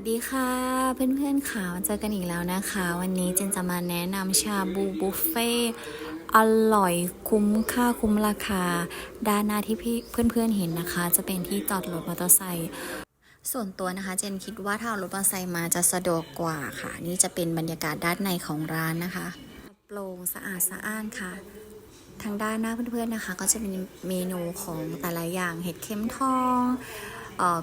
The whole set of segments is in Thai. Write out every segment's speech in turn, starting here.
สดีค่ะเพื่อนๆค่ะมาเจอกันอีกแล้วนะคะ วันนี้เจนจะมาแนะนำชาบูบุฟเฟ่อร่อยคุ้มค่าคุ้มราคา ด้านหน้าที่พี่เพื่อนๆเห็นนะคะ จะเป็นที่จอดรถมอเตอร์ไซค์ส่วนตัวนะคะ เจนคิดว่าถ้าเอารถมอเตอร์ไซค์มาจะสะดวกกว่าค่ะ นี่จะเป็นบรรยากาศด้านในของร้านนะคะโปร่งสะอาดสะอ้านค่ะทางด้านหน้าเพื่อนๆนะคะ ก็จะเป็นเมนูของแต่ละอย่างเห็ดเข็มทอง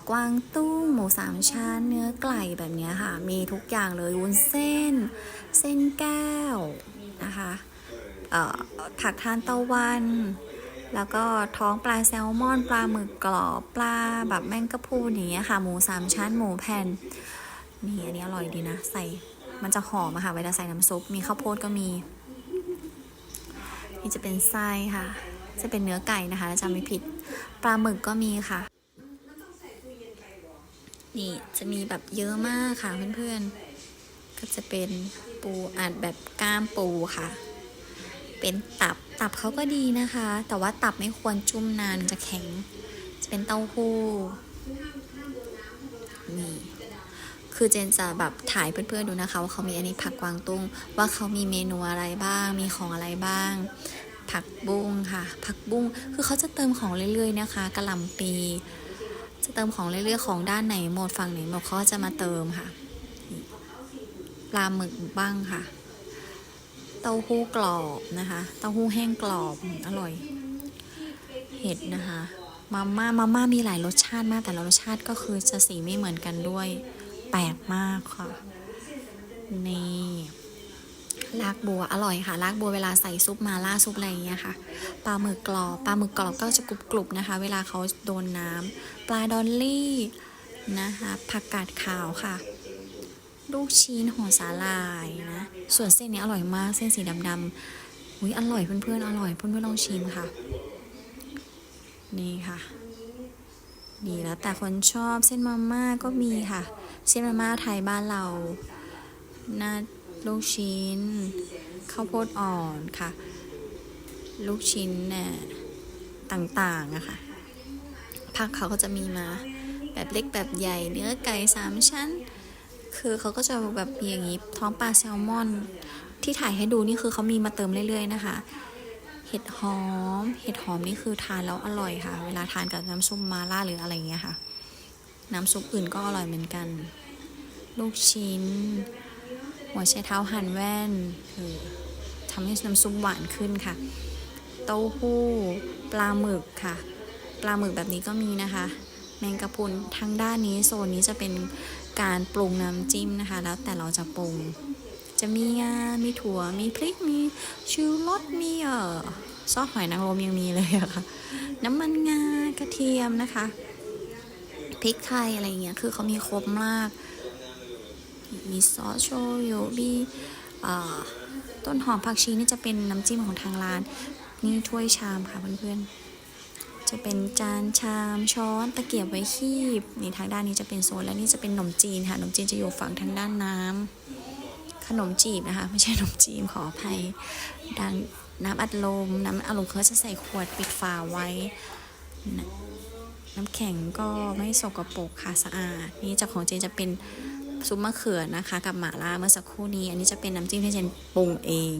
กวางตุ้งหมูสามชั้นเนื้อไก่แบบนี้ค่ะ มีทุกอย่างเลยวุ้นเส้น เส้นแก้วนะคะผักทานตะวัน แล้วก็ท้องปลาแซลมอนปลาหมึกกรอบปลาแบบแมงกะพรุนอย่างเงี้ยค่ะ หมูสามชั้นหมูแผ่นนี่อันนี้อร่อยดีนะ ใส่มันจะหอมอะค่ะเวลาใส่น้ำซุป มีข้าวโพดก็มี นี่จะเป็นไส้ค่ะ จะเป็นเนื้อไก่นะคะจำไม่ผิด ปลาหมึกก็มีค่ะ นี่จะมีแบบเยอะมากค่ะเพื่อนๆ ก็จะเป็นปูอัดแบบก้ามปูค่ะ เป็นตับ ตับเขาก็ดีนะคะ แต่ว่าตับไม่ควรจุ่มนานจะแข็ง จะเป็นเต้าหู้ นี่ คือเจนจะแบบถ่ายเพื่อนๆดูนะคะ ว่าเขามีอันนี้ผักกวางตุ้ง ว่าเขามีเมนูอะไรบ้าง มีของอะไรบ้าง ผักบุ้งค่ะ ผักบุ้ง คือเขาจะเติมของเรื่อยๆนะคะกระหล่ำปี จะเติมของเรื่อยๆของด้านไหนหมดฝั่งไหนหมดเขาจะมาเติมค่ะปลาหมึกบ้างค่ะ เต้าหู้กรอบนะคะ เต้าหู้แห้งกรอบอืมอร่อย เห็ดนะคะมาม่ามาม่ามีหลายรสชาติมากแต่ละรสชาติก็คือจะสีไม่เหมือนกันด้วยแปลกมากค่ะ นี่ ลากบัวอร่อยค่ะลากบัวเวลาใส่ซุปมาล่าซุปอะไรอย่างเงี้ยค่ะปลาหมึกกรอบปลาหมึกกรอบก็จะกรุบๆนะคะ เวลาเขาโดนน้ำปลาดอลลี่นะคะผักกาดขาวค่ะ ลูกชิ้นห่อสาหร่ายนะส่วนเส้นนี้อร่อยมากเส้นสีดำๆอุ้ยอร่อยเพื่อนๆอร่อยเพื่อนๆลองชิมค่ะ นี่ค่ะนี่แล้วแต่คนชอบเส้นมาม่าก็มีค่ะ เส้นมาม่าไทยบ้านเราหน้า ลูกชิ้น ข้าวโพดอ่อนค่ะ ลูกชิ้นเนี่ยต่างๆอะค่ะผักเขาก็จะมีมาแบบเล็กแบบใหญ่เนื้อไก่สามชั้น คือเขาก็จะแบบมีอย่างนี้ท้องปลาแซลมอน ที่ถ่ายให้ดูนี่คือเขามีมาเติมเรื่อย ๆ นะคะ เห็ดหอม เห็ดหอมนี่คือทานแล้วอร่อยค่ะ เวลาทานกับน้ำซุปมาล่าหรืออะไรเงี้ยค่ะ น้ำซุปอื่นก็อร่อยเหมือนกัน ลูกชิ้น หัวไชเท้าหั่นแว่นเออทำให้น้ำซุปหวานขึ้นค่ะ เต้าหู้ ปลาหมึกค่ะ ปลาหมึกแบบนี้ก็มีนะคะ แมงกะพรุนทางด้านนี้โซนนี้จะเป็นการปรุงน้ำจิ้มนะคะ แล้วแต่เราจะปรุง จะมีงา มีถั่ว มีพริก มีชูรส มีเอ่อซอสหอยนางรมยังมีเลยอะค่ะ น้ำมันงากระเทียมนะคะพริกไทยอะไรเงี้ย คือเขามีครบมาก มีซอสโชยุมีต้นหอมผักชีนี่จะเป็นน้ำจิ้มของทางร้าน นี่ถ้วยชามค่ะเพื่อนๆ จะเป็นจานชามช้อนตะเกียบไว้คีบนี่ทางด้านนี้จะเป็นโซนแล้วนี่จะเป็นขนมจีนค่ะขนมจีนจะอยู่ฝั่งทางด้านน้ำขนมจีบนะคะ ไม่ใช่ขนมจีนขออภัยดังน้ำอัดลม น้ำอัดลมเขาจะใส่ขวดปิดฝาไว้ น้ำแข็งก็ไม่สกปรกค่ะสะอาด นี่จากของเจนจะเป็น ซุปมะเขือนะคะ กับหม่าล่าเมื่อสักครู่นี้ อันนี้จะเป็นน้ำจิ้มที่เจนปรุงเอง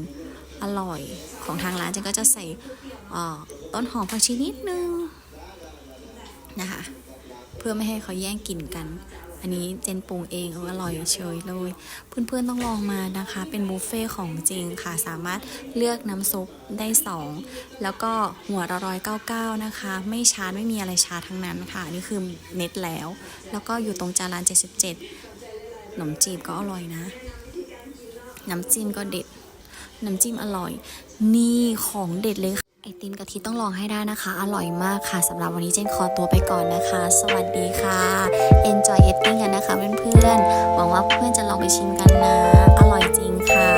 อร่อยของทางร้านเจนก็จะใส่ต้นหอมผักชีนิดนึงนะคะ เพื่อไม่ให้เขาแย่งกลิ่นกัน อันนี้เจนปรุงเองอร่อยเฉยเลย เพื่อนๆต้องลองมานะคะ เป็นบุฟเฟ่ของจริงค่ะ สามารถเลือกน้ำซุปได้สองแล้วก็หัวละร้อยเก้าเก้านะคะ ไม่ชาร์จไม่มีอะไรชาร์จทั้งนั้นค่ะ อันนี่คือเน็ตแล้ว แล้วก็อยู่ตรงจานร้าน77ข นมจีบก็อร่อยนะ น้ำจิ้มก็เด็ด น้ำจิ้มอร่อย นี่ของเด็ดเลยค่ะไอติมกะทิต้องลองให้ได้นะคะ อร่อยมากค่ะสำหรับวันนี้เจนขอตัวไปก่อนนะคะ สวัสดีค่ะ enjoy eating กันนะคะเพื่อนๆหวังว่าเพื่อนจะลองไปชิมกันนะ อร่อยจริงค่ะ